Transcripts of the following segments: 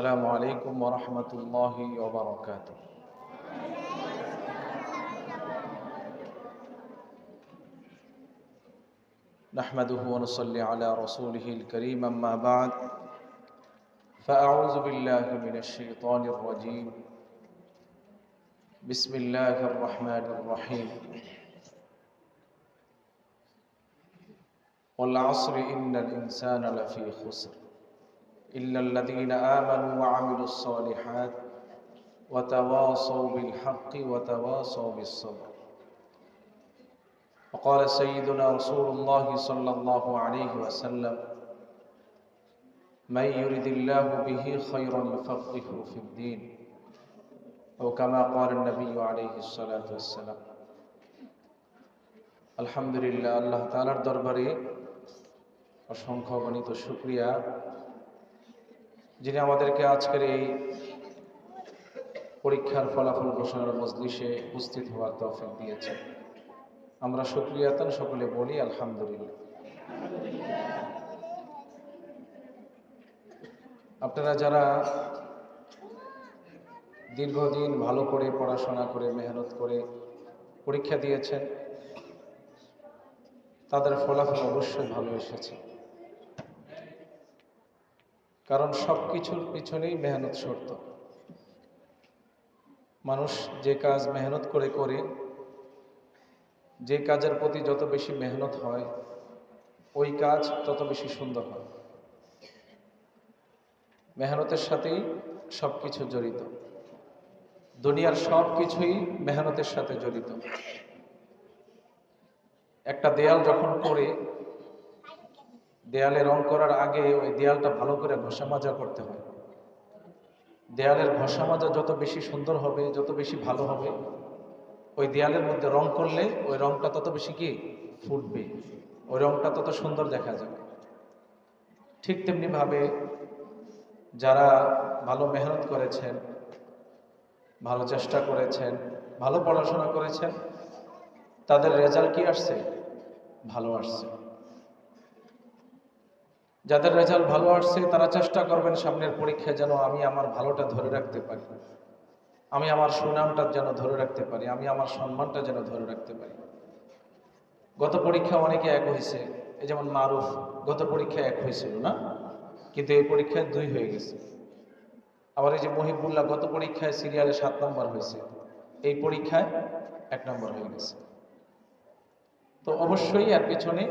السلام عليكم ورحمة الله وبركاته. نحمده ونصلي على رسوله الكريم أما بعد فأعوذ بالله من الشيطان الرجيم. بسم الله الرحمن الرحيم. والعصر إن الإنسان لفي خسر. إلا الذين آمنوا وعملوا الصالحات وتواصوا بالحق وتواصوا بالصبر وقال سيدنا رسول الله صلى الله عليه وسلم من يرد الله به خيرا يفقهه في الدين أو كما قال النبي عليه الصلاة والسلام আলহামদুলিল্লাহ আল্লাহ তালার দরবারে অসংখ্য গণিত শুক্রিয়া যিনি আমাদেরকে আজকের এই পরীক্ষার ফলাফল ঘোষণার মজলিসে উপস্থিত হওয়ার তৌফিক দিয়েছেন। আমরা শুক্রিয়াতান সকলে বলি আলহামদুলিল্লাহ। আপনারা যারা দীর্ঘদিন ভালো করে পড়াশোনা করে, মেহনত করে পরীক্ষা দিয়েছেন, তাদের ফলাফল অবশ্যই ভালো এসেছে। কারণ সব কিছুর পিছনেই মেহনত শর্ত। মানুষ যে কাজ মেহনত করে করে, যে কাজের প্রতি যত বেশি মেহনত হয়, ওই কাজ তত বেশি সুন্দর হয়। মেহনতের সাথেই সব কিছু জড়িত। দুনিয়ার সব কিছুই মেহনতের সাথে জড়িত। একটা দেয়াল যখন করে দেয়ালে রং করার আগে ওই দেয়ালটা ভালো করে ঘষা মাজা করতে হয়। দেয়ালের ঘষা মাজা যত বেশি সুন্দর হবে, যত বেশি ভালো হবে, ওই দেয়ালের মধ্যে রং করলে ওই রংটা তত বেশি কি? ফুটবে। ওই রংটা তত সুন্দর দেখা যাবে ঠিক তেমনি ভাবে যারা ভালো মেহনত করেছেন, ভালো চেষ্টা করেছেন, ভালো পড়াশোনা করেছেন, তাদের রেজাল্ট কি আসছে? ভালো আসছে। যাদের রেজাল্ট ভালো আসছে, তারা চেষ্টা করবেন সামনের পরীক্ষায় যেন আমি আমার ভালোটা ধরে রাখতে পারি। আমি আমার সুনামটা যেন ধরে রাখতে পারি, আমি আমার সম্মানটা যেন ধরে রাখতে পারি। গত পরীক্ষা অনেকে এক হয়েছে, এই যেমন মারুফ, গত পরীক্ষায় এক হয়েছিল না? কিন্তু এই পরীক্ষায় দুই হয়ে গেছে। আবার এই যে মহিবুল্লাহ, গত পরীক্ষায় সিরিয়ালে সাত নম্বর হয়েছে, এই পরীক্ষায় এক নম্বর হয়ে গেছে। তো অবশ্যই এর পিছনে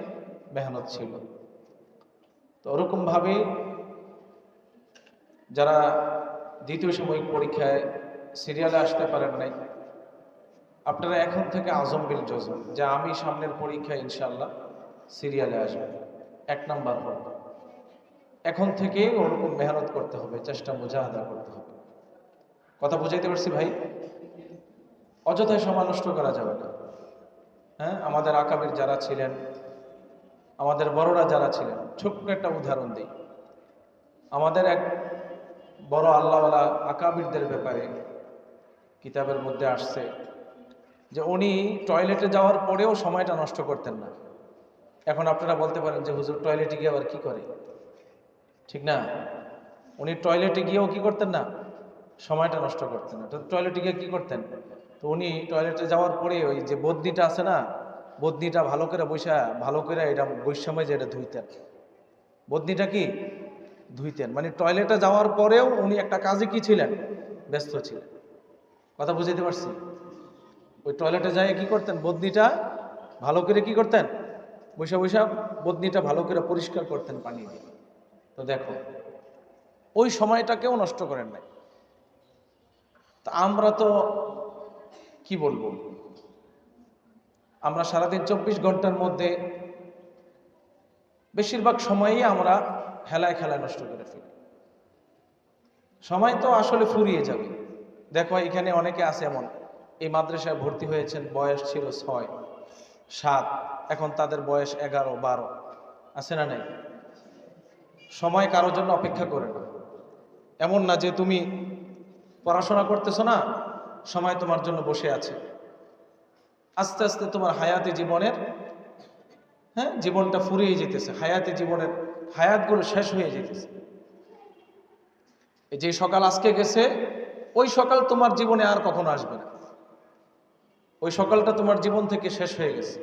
মেহনত ছিল। তো ওরকমভাবে যারা দ্বিতীয় সাময়িক পরীক্ষায় সিরিয়ালে আসতে পারেন নাই, আপনারা এখন থেকে আজম বিল জজম, যে আমি সামনের পরীক্ষায় ইনশাল্লাহ সিরিয়ালে আসব। এক নাম্বার পড়ব এখন থেকে ওরকম মেহনত করতে হবে, চেষ্টা মুজাহাদা করতে হবে। কথা বুঝাইতে পারছি ভাই? অযথায় সময় নষ্ট করা যাবে না। হ্যাঁ আমাদের আকাবের যারা ছিলেন আমাদের বড়রা যারা ছিলেন, ছোট্ট একটা উদাহরণ দিই। আমাদের এক বড় আল্লাহওয়ালা আকাবিরদের ব্যাপারে কিতাবের মধ্যে আসছে যে উনি টয়লেটে যাওয়ার পরেও সময়টা নষ্ট করতেন না। এখন আপনারা বলতে পারেন যে, হুজুর, টয়লেটে গিয়ে আবার কি করে? ঠিক না? উনি টয়লেটে গিয়েও কি করতেন না? সময়টা নষ্ট করতেন না। তো টয়লেটে গিয়ে কি করতেন? তো উনি টয়লেটে যাওয়ার পরে ওই যে বদ্যিটা আছে না বদনিটা ভালো করে বৈশা, ভালো করে এটা বৈষম্যে যে এটা ধুইতেন। বদনিটা কি? ধুইতেন। মানে টয়লেটে যাওয়ার পরেও উনি একটা কাজে কি ছিলেন? ব্যস্ত ছিলেন। কথা বুঝাইতে পারছি? ওই টয়লেটে যায় কি করতেন? বদনিটা ভালো করে কি করতেন? বৈশা বৈশা বদনিটা ভালো করে পরিষ্কার করতেন পানি দিয়ে। তো দেখো, ওই সময়টাকেও নষ্ট করেন নাই। তা আমরা তো কি বলব? আমরা সারাদিন চব্বিশ ঘণ্টার মধ্যে বেশিরভাগ সময়ই আমরা খেলায় খেলায় নষ্ট করে ফেলি। সময় তো আসলে ফুরিয়ে যাবে। দেখো, এখানে অনেকে আছে এমন, এই মাদ্রাসায় ভর্তি হয়েছেন, বয়স ছিল ছয়, সাত, এখন তাদের বয়স এগারো, বারো, আছে না নাই? সময় কারোর জন্য অপেক্ষা করে না। এমন না যে তুমি পড়াশোনা করতেছো না, সময় তোমার জন্য বসে আছে। আস্তে আস্তে তোমার হায়াতি জীবনের হ্যাঁ জীবনটা ফুরিয়ে যেতেছে। হায়াতি জীবনের হায়াতগুলো শেষ হয়ে যেতেছে। যে সকাল আজকে গেছে, ওই সকাল তোমার জীবনে আর কখনো আসবে না। ওই সকালটা তোমার জীবন থেকে শেষ হয়ে গেছে।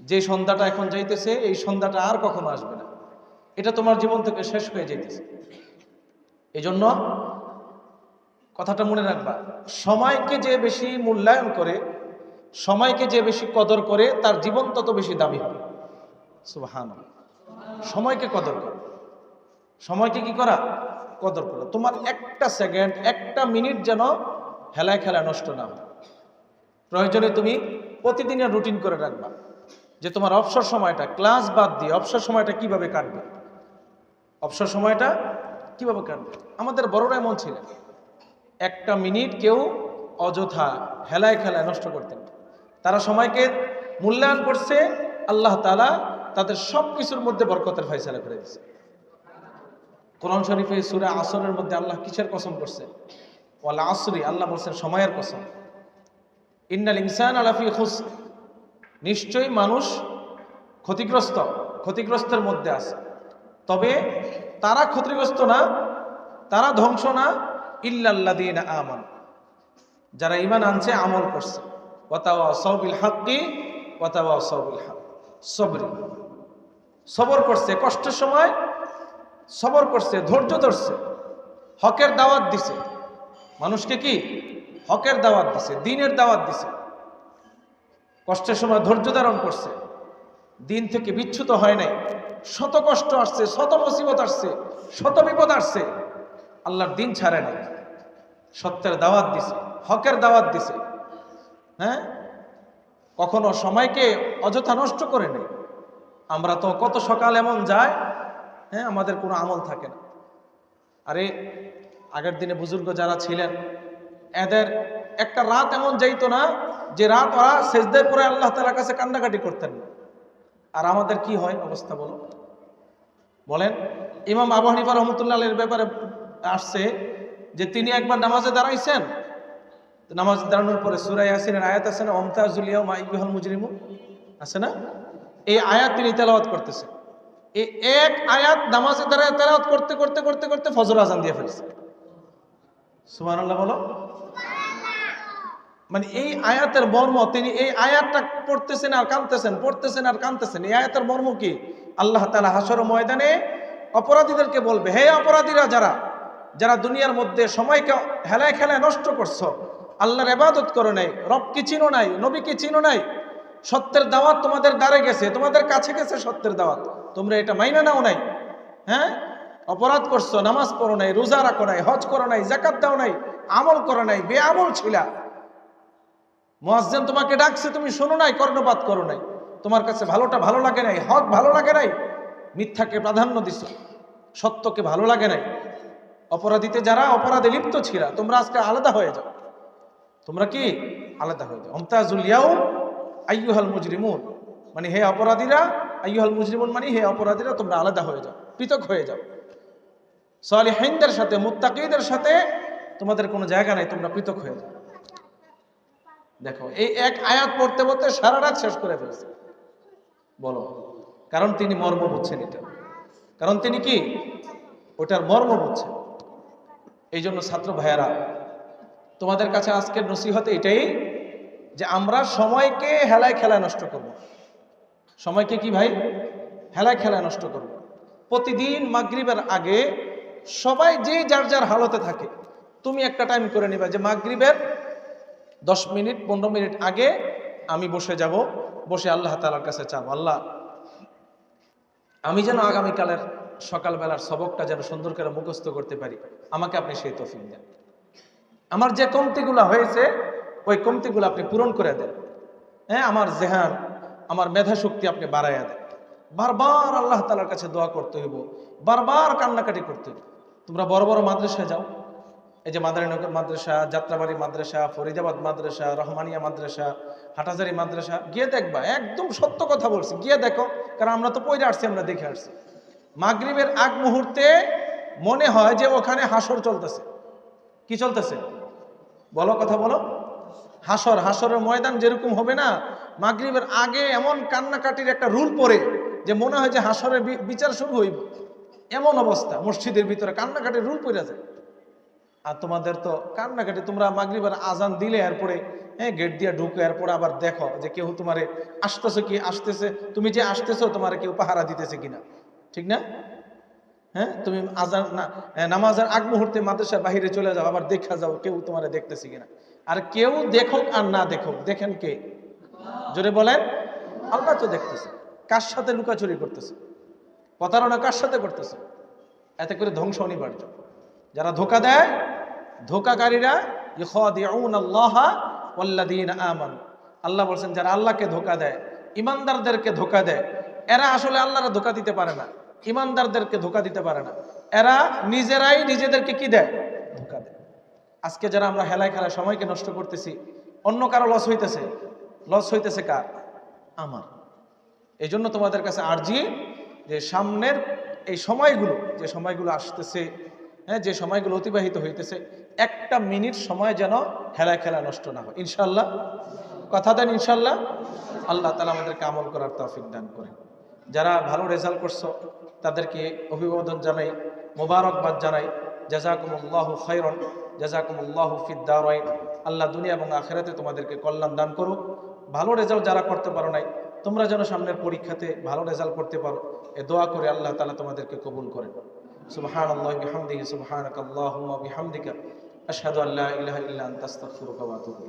যে সন্ধ্যাটা এখন যাইতেছে, এই সন্ধ্যাটা আর কখনো আসবে না। এটা তোমার জীবন থেকে শেষ হয়ে যাইতেছে এই জন্য কথাটা মনে রাখবা, সময়কে যে বেশি মূল্যায়ন করে সময়কে যে বেশি কদর করে, তার জীবন তত বেশি দামি হবে। সুবাহান সময়কে কদর করো। সময়কে কি করা? কদর করো। তোমার একটা সেকেন্ড, একটা মিনিট যেন হেলায় খেলা নষ্ট না হয়। প্রয়োজনে তুমি প্রতিদিনের রুটিন করে রাখবা যে তোমার অবসর সময়টা, ক্লাস বাদ দিয়ে অবসর সময়টা কীভাবে কাটবে? অবসর সময়টা কীভাবে কাটবে? আমাদের বড়রা এমন ছিলেন। একটা মিনিট কেউ অযথা হেলায় খেলায় নষ্ট করতেন। তারা সময়কে মূল্যায়ন করছে, আল্লাহ তালা তাদের সব কিছুর মধ্যে বরকতের ফয়সালা করে দিচ্ছে কোরআন শরীফে সুরা আসরের মধ্যে আল্লাহ কিসের কসম করছে? ওয়ালা আসরি, আল্লাহ বলছেন সময়ের কসম। ইন্নাল ইনসান আলাফি খুস নিশ্চয়ই মানুষ ক্ষতিগ্রস্ত, ক্ষতিগ্রস্তের মধ্যে আছে। তবে তারা ক্ষতিগ্রস্ত না, তারা ধ্বংস না ইল্লাল্লাদিন আমান। যারা ইমান আনছে, আমল করছে। হাক সবরি করছে কষ্টের সময়, সবর করছে, ধৈর্য ধরছে। হকের দাওয়াত দিছে। মানুষকে কি? হকের দাওয়াত দিছে, দিনের দাওয়াত দিছে। কষ্টের সময় ধৈর্য ধারণ করছে। দিন থেকে বিচ্যুত হয় নাই। শত কষ্ট আসছে, শত মুসিবত আসছে, শত বিপদ আসছে। আল্লাহর দিন ছাড়ে নাই। সত্যের দাওয়াত দিছে, হকের দাওয়াত দিছে। হ্যাঁ? কখনো সময়কে অযথা নষ্ট করে নেই। আমরা তো কত সকাল এমন যায় হ্যাঁ আমাদের কোনো আমল থাকে না। আরে, আগের দিনে বুজুর্গ যারা ছিলেন, এদের একটা রাত এমন যাইতো না, যে রাত ওরা সেজদের পরে আল্লাহ তালার কাছে কান্নাকাটি করতেন। না আর আমাদের কি হয় অবস্থা বলো? বলেন, ইমাম আবু রহমতুল্লাহ এর ব্যাপারে আসছে যে তিনি একবার নামাজে দাঁড়াইছেন নামাজ দাঁড়ানোর পরে সুরাই আসিনের আয়াত আছে না অমতাজুলিয়া মাইবিহল মুজরিমু আছে না? এই আয়াত তিনি তেলাওয়াত করতেছে এই এক আয়াত নামাজে দাঁড়ায় তেলাওয়াত করতে করতে করতে করতে ফজর আজান দিয়ে ফেলছে। সুমান আল্লাহ বলো। মানে এই আয়াতের মর্ম, তিনি এই আয়াতটা পড়তেছেন আর কানতেছেন পড়তেছেন আর কানতেছেন এই আয়াতের মর্ম কি? আল্লাহ তালা হাসর ময়দানে অপরাধীদেরকে বলবে, হে অপরাধীরা যারা যারা দুনিয়ার মধ্যে সময়কে হেলায় খেলায় নষ্ট করছ আল্লাহর এবাদত করো নাই, রবকে চিনো নাই, নবীকে চিনো নাই। সত্যের দাওয়াত তোমাদের দ্বারে গেছে, তোমাদের কাছে গেছে সত্যের দাওয়াত। তোমরা এটা মাইনা নাও নাই হ্যাঁ? অপরাধ করছ, নামাজ পড়ো নাই, রোজা রাখো নাই, হজ করো নাই জাকাত দাও নাই, আমল করো নাই বে আমল ছিলা। মোয়াজ্জেন তোমাকে ডাকছে, তুমি শোনো নাই, কর্ণপাত করো নাই। তোমার কাছে ভালোটা ভালো লাগে নাই, হক ভালো লাগে নাই, মিথ্যাকে প্রাধান্য দিছ, সত্যকে ভালো লাগে নাই। অপরাধীতে যারা অপরাধে লিপ্ত ছিলা, তোমরা আজকে আলাদা হয়ে যাও। তোমরা কি? আলাদা হয়ে যাও। অমতাজুলিয়াও আইয়ুহাল মুজরিমুন। মানে হে অপরাধীরা, আইয়ুহাল মুজরিমুন মানে হে অপরাধীরা, তোমরা আলাদা হয়ে যাও, পৃথক হয়ে যাও। সালিহিনদের সাথে, মুত্তাকিদের সাথে তোমাদের কোনো জায়গা নাই, তোমরা পৃথক হয়ে যাও। দেখো, এই এক আয়াত পড়তে পড়তে সারা রাত শেষ করে ফেলছে। বলো, কারণ তিনি মর্ম বুঝছেন এটা। কারণ তিনি কি? ওটার মর্ম বুঝছেন। এই জন্য ছাত্র ভাইয়ারা তোমাদের কাছে আজকের নসিহতে এটাই যে আমরা সময়কে হেলায় খেলায় নষ্ট করব। সময়কে কি ভাই? হেলায় খেলায় নষ্ট করব। প্রতিদিন মাগরিবের আগে সবাই যে যার যার হালতে থাকে, তুমি একটা টাইম করে নিবা যে মাগরিবের দশ মিনিট, পনেরো মিনিট আগে আমি বসে যাব, বসে আল্লাহ তালার কাছে চাবো। আল্লাহ, আমি যেন আগামীকালের সকালবেলার সবকটা যেন সুন্দর করে মুখস্থ করতে পারি, আমাকে আপনি সেই তফিক দেন। আমার যে কমতিগুলো হয়েছে, ওই কমতিগুলো আপনি পূরণ করে দেন। হ্যাঁ আমার জেহান, আমার মেধা শক্তি আপনি বাড়াইয়া দেন। বারবার আল্লাহ তালার কাছে দোয়া করতে হইব, বারবার কান্নাকাটি করতে হইব। তোমরা বড় বড় মাদ্রাসায় যাও। এই যে মাদারীনগর মাদ্রাসা, যাত্রাবাড়ি মাদ্রাসা, ফরিদাবাদ মাদ্রাসা, রহমানিয়া মাদ্রাসা, হাটাজারি মাদ্রাসা, গিয়ে দেখবা, একদম সত্য কথা বলছি। গিয়ে দেখো, কারণ আমরা তো পয়রা আসছি, আমরা দেখে আসছি। মাগরিবের আগ মুহূর্তে মনে হয় যে ওখানে হাসর চলতেছে। কি চলতেছে? বলো কথা বলো। হাসর হাসরের ময়দান যেরকম হবে না, মাগরিবের আগে এমন কান্নাকাটির একটা রুল পড়ে যে মনে হয় যে হাসরের বিচার শুরু হইব। এমন অবস্থা, মসজিদের ভিতরে কান্নাকাটির রুল পড়ে যায়। আর তোমাদের তো কান্নাকাটি, তোমরা মাগরিবার আজান দিলে, এরপরে হ্যাঁ গেট দিয়ে ঢুকে, এরপরে আবার দেখো যে কেউ তোমারে আসতেছে কি আসতেছে, তুমি যে আসতেছো, তোমার কেউ পাহারা দিতেছে কিনা। ঠিক না? হ্যাঁ তুমি আজান, না নামাজের আগ মুহূর্তে মাদ্রাসার বাহিরে চলে যাও, আবার দেখা যাও কেউ তোমারে দেখতেছে কিনা। আর কেউ দেখুক আর না দেখুক, দেখেন কে? জোরে বলেন, আল্লাহ তো দেখতেছে। কার সাথে লুকাচুরি করতেছে? প্রতারণা কার সাথে করতেছে? এতে করে ধ্বংস অনিবার্য। যারা ধোকা দেয়, ধোকাকারীরা আমানু। আল্লাহ বলছেন, যারা আল্লাহকে ধোকা দেয়, ইমানদারদেরকে ধোকা দেয়, এরা আসলে আল্লাহরা ধোকা দিতে পারে না। ইমানদারদেরকে ধোকা দিতে পারে না। এরা নিজেরাই নিজেদেরকে কি দেয়? ধোকা দেয়। আজকে যারা আমরা হেলায় খেলায় সময়কে নষ্ট করতেছি, অন্য কারও লস হইতেছে। লস হইতেছে কার? আমার। এই জন্য তোমাদের কাছে আর্জি যে সামনের এই সময়গুলো, যে সময়গুলো আসতেছে হ্যাঁ যে সময়গুলো অতিবাহিত হইতেছে, একটা মিনিট সময় যেন হেলায় খেলা নষ্ট না হয়। ইনশাল্লাহ কথা দেন ইনশাল্লাহ আল্লাহ তালা আমাদেরকে আমল করার তৌফিক দান করে যারা ভালো রেজাল্ট করছ, তাদেরকে অভিবাদন জানাই, মোবারকবাদ জানাই। জাজাকুমুল্লাহ খৈরন জাজাকুমুল্লাহ ফিদ্দারাইন আল্লাহ দুনিয়া এবং আখেরাতে তোমাদেরকে কল্যাণ দান করুক। ভালো রেজাল্ট যারা করতে পারো নাই, তোমরা যেন সামনের পরীক্ষাতে ভালো রেজাল্ট করতে পারো। এ দোয়া করে আল্লাহ তালা তোমাদেরকে কবুল করেন। সুবহান আল্লাহ বিহামদিহি সুবহানাক আল্লাহুম্মা বিহামদিকা। আশহাদু আল্লা ইলাহা ইল্লা আনতা, আস্তাগফিরুকা ওয়া আতুবু